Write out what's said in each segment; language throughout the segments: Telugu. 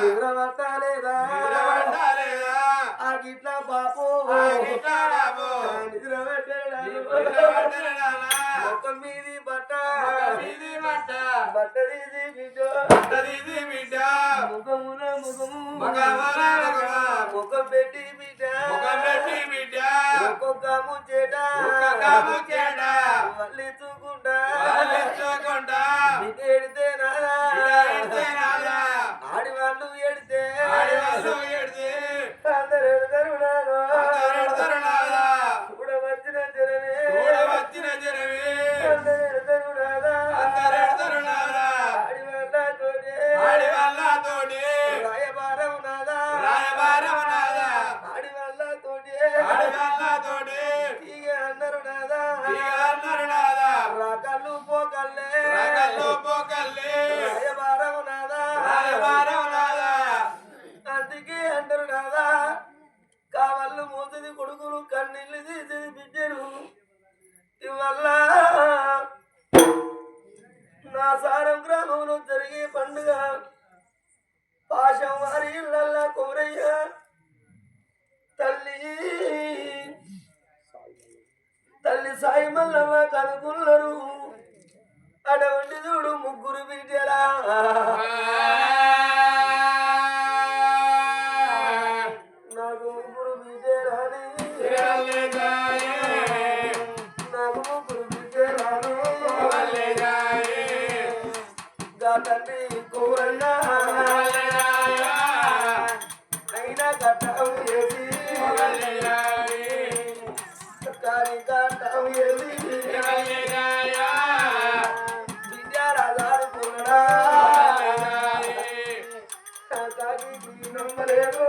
నిద్ర పట్టాలేదా నిలబడ్డాలేదా? ఆ గిట్ల బాపు ఆ గిట్ల బాపు. నిద్ర పెట్టాడా? నిలబడ్డాలేదా? ముఖం మీది బట్ట ఇది మాట. బట్ట తీసి బిడ్డ ఇది బిడ్డ. ముఖమున ముఖము. ముఖం పెట్టి బిడ్డ ముఖం పెట్టి బిడ్డ. ఒక్కొక్క ముచ్చేట ఒక్కొక్క ముచ్చేట. వల్లించుకుంటా వల్లించుకుంటా. బిడ్డ ఎడితే నాదా. ఆడివాళ్ళు ఆడివాళ్ళు ఎడితే. అందరు ఎడతారు నాదా నాదా. చూడవచ్చిన జనమే చూడవచ్చిన జనమే. నమ్మలేదు.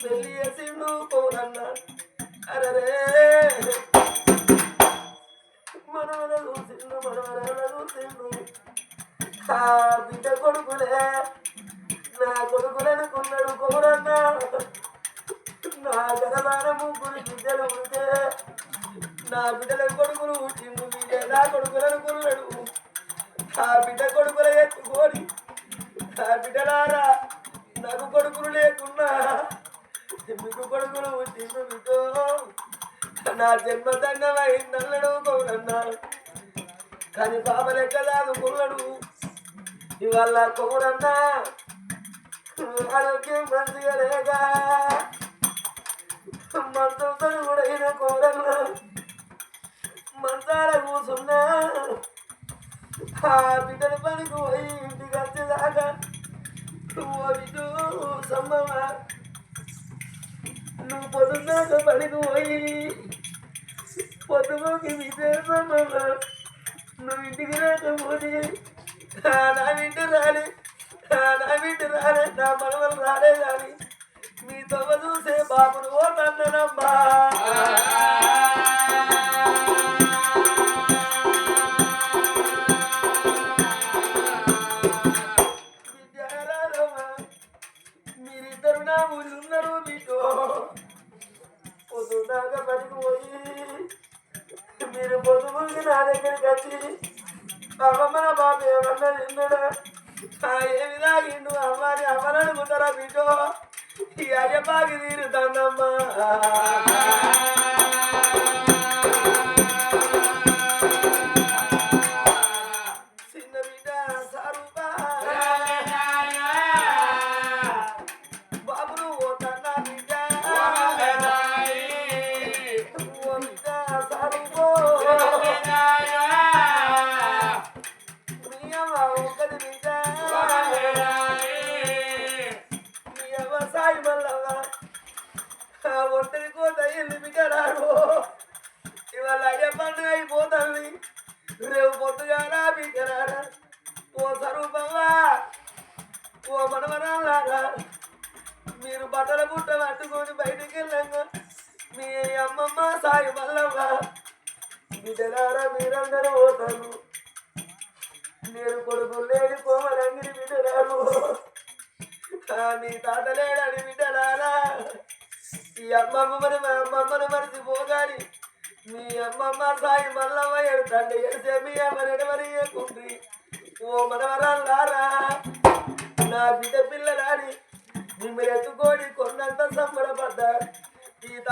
పెళ్ళి చేసిండు పోనన్నా అరే మనవల చూసిండు మనవరాల చూసిండు ఆ బిడ్డ కొడుకులే నా కొడుకులనుకున్నాడు కోరన్నా నా గనమాన ముగ్గురు బిడ్డలు ఉంటే నా బిడ్డల కొడుకులు పుట్టిండు బిడ్డ నా కొడుకులనుకున్నాడు ఆ బిడ్డ కొడుకుల ఎత్తుకొని ఆ బిడ్డలారా నాకు కొడుకులు లేకున్నా మీకు కొడుకులు పుట్టిండు నా జన్మ దండమైందల్లడు కోరన్నా కానీ పాప లెక్క దాదుకున్నాడు ఇవాళ కోరన్నా ఆరోగ్యం మంచిగా లేక మంచంతో కూడా అయిన కోరన్నా. మంచాల కూర్చున్నా ఆ బిడ్డల పనికి పోయి ఇంటికి వచ్చేదాకా నువ్వు ఇటు సమ్మమ్మ నువ్వు పొద్దున్నాక పనికి పోయి పొద్దులోకి విజయ సమ్మమ్మ నువ్వు ఇంటికి రాకపోతే ఆ నా బిడ్డ రాలే ఆ నా బిడ్డ రాలే నా మనవలు రాలే కానీ మీ తొమ్మ చూసే బాబును ఓ నన్ననమ్మా దాకా పనికి మీరు పొద్దుముందు నా దగ్గరికి వచ్చి అమ్మమ్మ బాబు ఏమన్నా తిన్నాడా? ఆ ఏమి తాగిండు? అమ్మని అమ్మని అనుకుంటారా బిడ్డో? ఈ అయ్యబాగి తీరుతానమ్మా అమ్మమ్మ సాయి మల్లమ్మ బిడ్డలారా మీరందరూ పోతారు. నేను కొడుకు కోమలంగిరి బిడ్డలారు. ఆ, తాత లేడని బిడ్డలారా. ఈ అమ్మమ్మ మరి మా అమ్మమ్మను మరి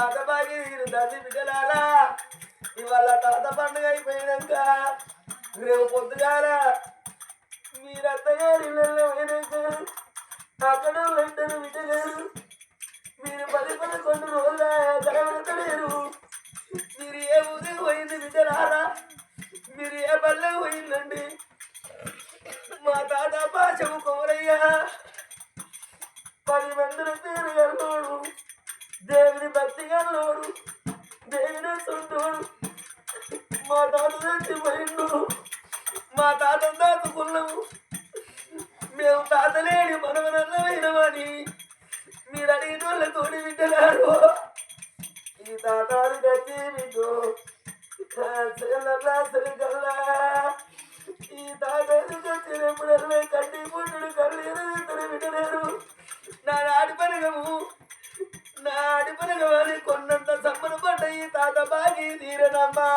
తాత బాగి తీరు బిడ్డలారా ఇవాళ తాత పండుగ అయిపోయాక రేపు పొద్దుగాల మీరంతా ఇళ్ళల్లో అక్కడ ఇద్దరు బిడ్డలేరు మీరు పది పదకొండు రోజుల కనబడతలేరు మీరు ఏ ఊరికి పోయింది బిడ్డలారా మీరు ఏ పల్లె పోయిందండి? మా తాత పాశము కోరయ్య. పది మందిని పేరు గల్లోడు దేవుని భక్తి గల్లోడు దేవుని సొంతోడు మా తాత చచ్చిపోయిండు మా తాత దాచుకున్నాము మేము తాతలేని మనవనన్నమైనవని మీరు అడిగిన వాళ్ళతోటి వింటున్నారు ఈ తాతాలు కట్టి మీకు సరిగల్లా. ఈ తాతాలు కట్టినప్పుడల్లా కట్టి పుట్టుడు కళ్ళు ఎదురు వింటలేరు. నా నాటి పనగము నా కొన్నంత సమ్మన పడ్డ ఈ తాత బాగి తీరనమ్మా.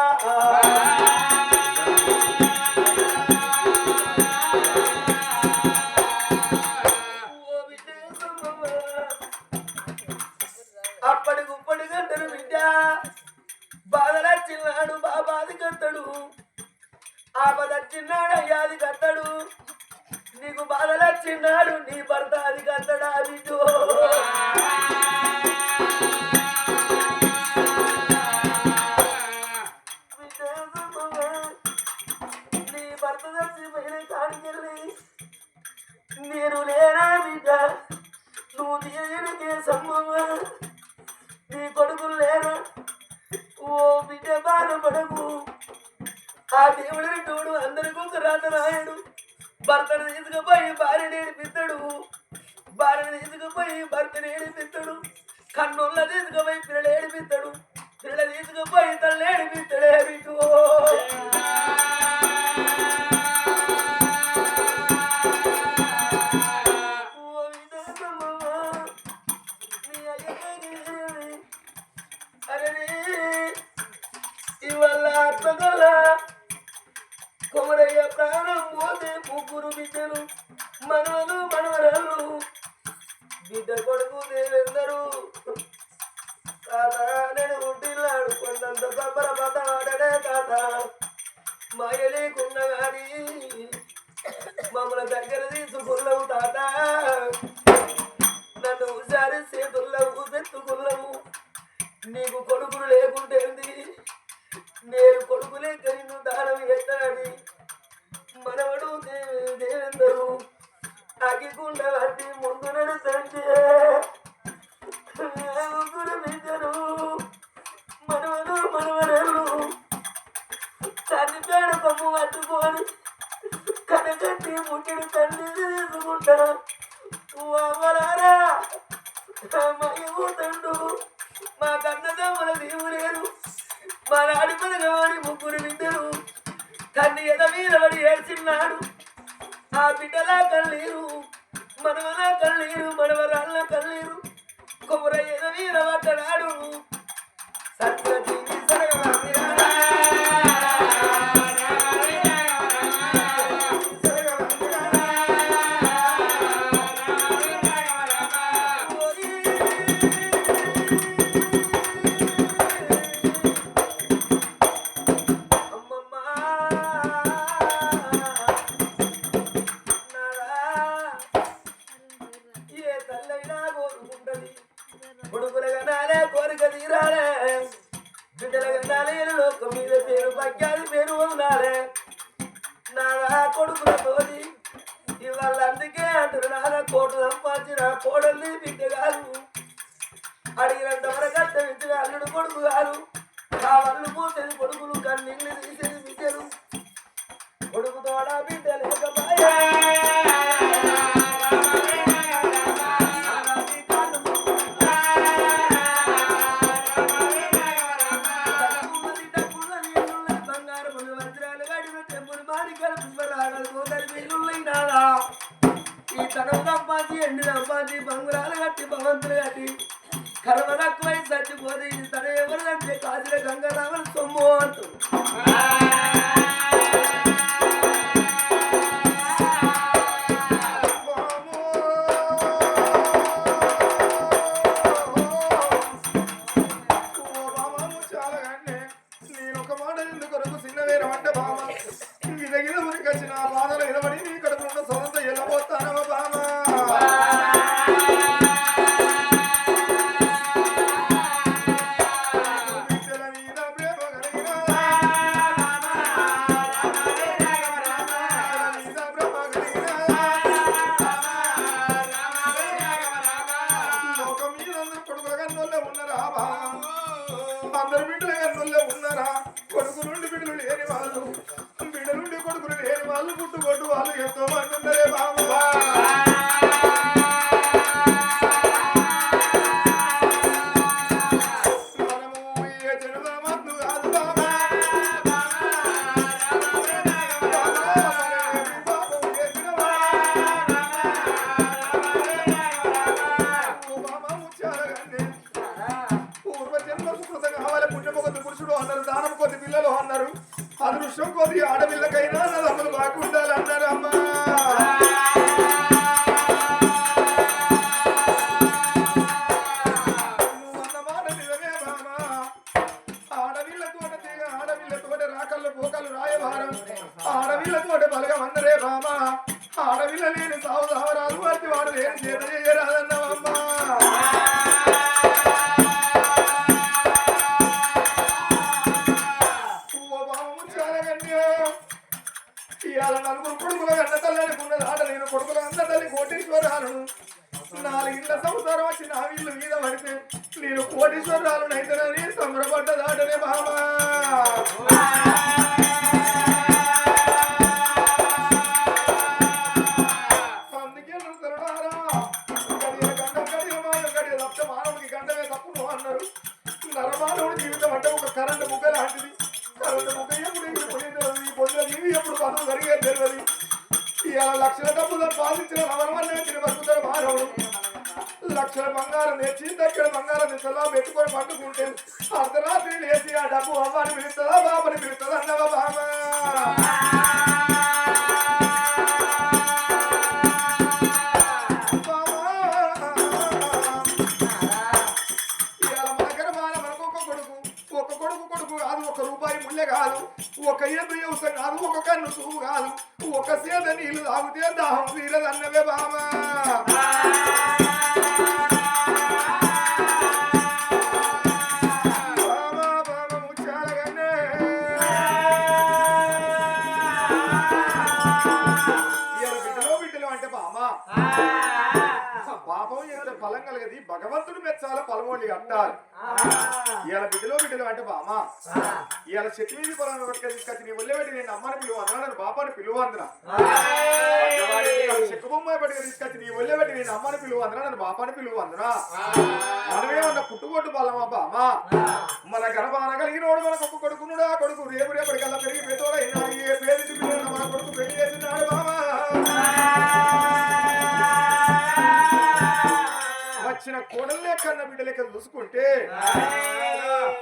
ఉంటిల్లాడు కొండంత సంబర మనవరాలు. తల్లి పేడ కొమ్ము పట్టుకొని కనకట్టి ముట్టిడి తల్లి తీసుకుంటా అమ్మలారా మయ్యపోతండు మా కన్నదమ్మల దేవులేరు మా నాడి పదగవాడి ముగ్గురు బిడ్డలు తన్ని ఎద మీద పడి ఏడ్చిన్నాడు. ఆ బిడ్డలా కళ్ళీరు మనవలా కళ్ళీరు మనవరాళ్ళ కళ్ళీరు కొమ్మర ఎద మీద పడ్డనాడు. of the middle of కట్టి భగవంతులు కట్టి. కర్మ తక్కువై చచ్చిపోతే ఇది తన ఎవరిదంటే? కాసిన గంగారామన్ సొమ్ము అంటూ. నేను ఒక మాట అంటుంది అందరు అదృష్టం కొద్ది ఆడపిల్లకైనా నదమ్ములు బాగుండాలి అన్నారు ఇవాళ నలుగురు కొడుకుల అన్న తల్లి అనుకున్నది ఆట నేను కొడుకుల అన్న తల్లి కోటేశ్వరాలను నాలుగింట సంవత్సరం వచ్చి నా వీళ్ళు మీద పడితే నేను కోటేశ్వరాలను అయితేనని సంబరపడ్డదాటనే బాబా ఎప్పుడు పనులు జరిగేది తెలియదు. ఇవాళ లక్షల డబ్బు పాలించిన నవరమన్నే తిని మానవుడు. లక్షల బంగారం తెచ్చి దగ్గర బంగారం తెచ్చలా పెట్టుకొని పండుకుంటే అర్ధరాత్రి లేచి ఆ డబ్బు అవ్వని పిలుస్తుందా బాబని పిలుస్తుందా అన్నవా బాబా? ఇవాళ మన ఒక కొడుకు ఒక కాదు. ఒక రూపాయి ముళ్ళె కాదు ఒక కన్ను చూపు కాదు. ఒక సేద నీళ్ళు తాగితే దాహం తీరదన్నవే బామా మెచ్చాల ఫలమోళ్ళు అంటారు ఇవాళ బిడ్డలో బిడ్డలు అంటే బామా. ఇవాళ చెట్టు మీద పొలం తీసుకొచ్చి నీ ఒళ్ళే పెట్టి నేను అమ్మని పిలువ అన్నాడు బాపాని పిలువ అందరా చెక్కు బొమ్మాయి పట్టుకొని తీసుకొచ్చి నీ ఒళ్ళే పెట్టి నేను అమ్మని పిలువ అందరా నన్ను బాపాని పిలువ అందరా మనమేమన్నా పుట్టుకొట్టు బలమా బామా? మన గర్భాన కలిగినోడు మనకు ఒక్క కొడుకునుడా కొడుకు రేపు రేపటికల్లా పెరిగి పెద్దోడైనా ఏ పేరు మన కొడుకు పెళ్ళి చేసినాడు బామా? కోడలే కన్న బిడ్డ లెక్క చూసుకుంటే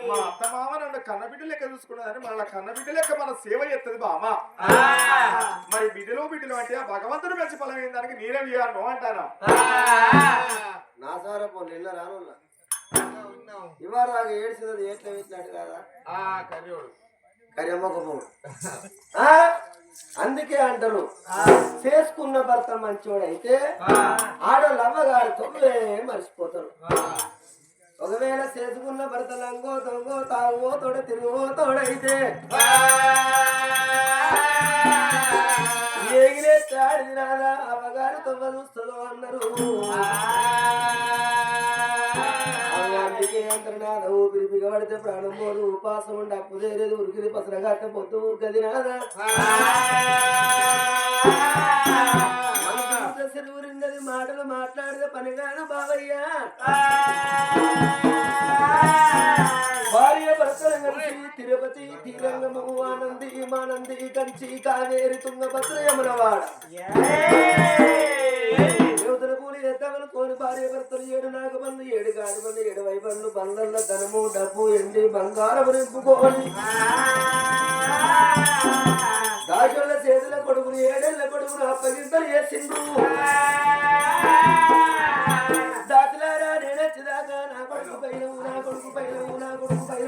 మా అత్త మామ నన్ను కన్న బిడ్డ లెక్క చూసుకున్నదని మన కన్న బిడ్డ లెక్క మన సేవ చేస్తుంది బామ మరి బిడ్డలో బిడ్డలు అంటే ఆ భగవంతుడు మెచ్చి ఫలం అయిన దానికి నేనే ఇయ్యాను అంటాను. నా సారా ఇళ్ళ రానున్నా. ఇవాళ ఏడ్చినది ఏట్లా వేసినట్టు కదా? అందుకే అంటారు చేసుకున్న భర్త మంచోడైతే ఆడలవ్వగారు తొమ్మిదే మర్చిపోతారు ఒకవేళ చేసుకున్న భర్త లంగో దొంగో తాగో తోడ తిరుగో తోడైతే ఏగిరే చాడి రాదా అవ్వగారు తొమ్మ చూస్తుందో అన్నారు. అందుకే అంటారు ప్రాణం పోదు ఉపాసం ఉండి అప్పు చేయలేదు ఉరికిది పసరగట్ట పొద్దు గది నాదా. ఊరిందని మాటలు మాట్లాడితే పని కాదు బావయ్య. భార్య భర్తలు తిరుపతి తీరంగము ఆనంది మానంది కంచి కావేరి తుంగభద్ర యమునవాడ. భార్య భర్తలు ఏడు ఏడు బంధు ఏడు గాడి బంధు ఏడు వైబండ్లు బండ్ల ధనము డబ్బు ఎండి బంగారం నింపుకోవాలి దాచుల చేతుల కొడుకుని ఏడేళ్ళ కొడుకును అప్పగింతలు చేసిండు దాచులారా నేనొచ్చేదాకా నా కొడుకు పైన నా కొడుకు పైన నా కొడుకు పైన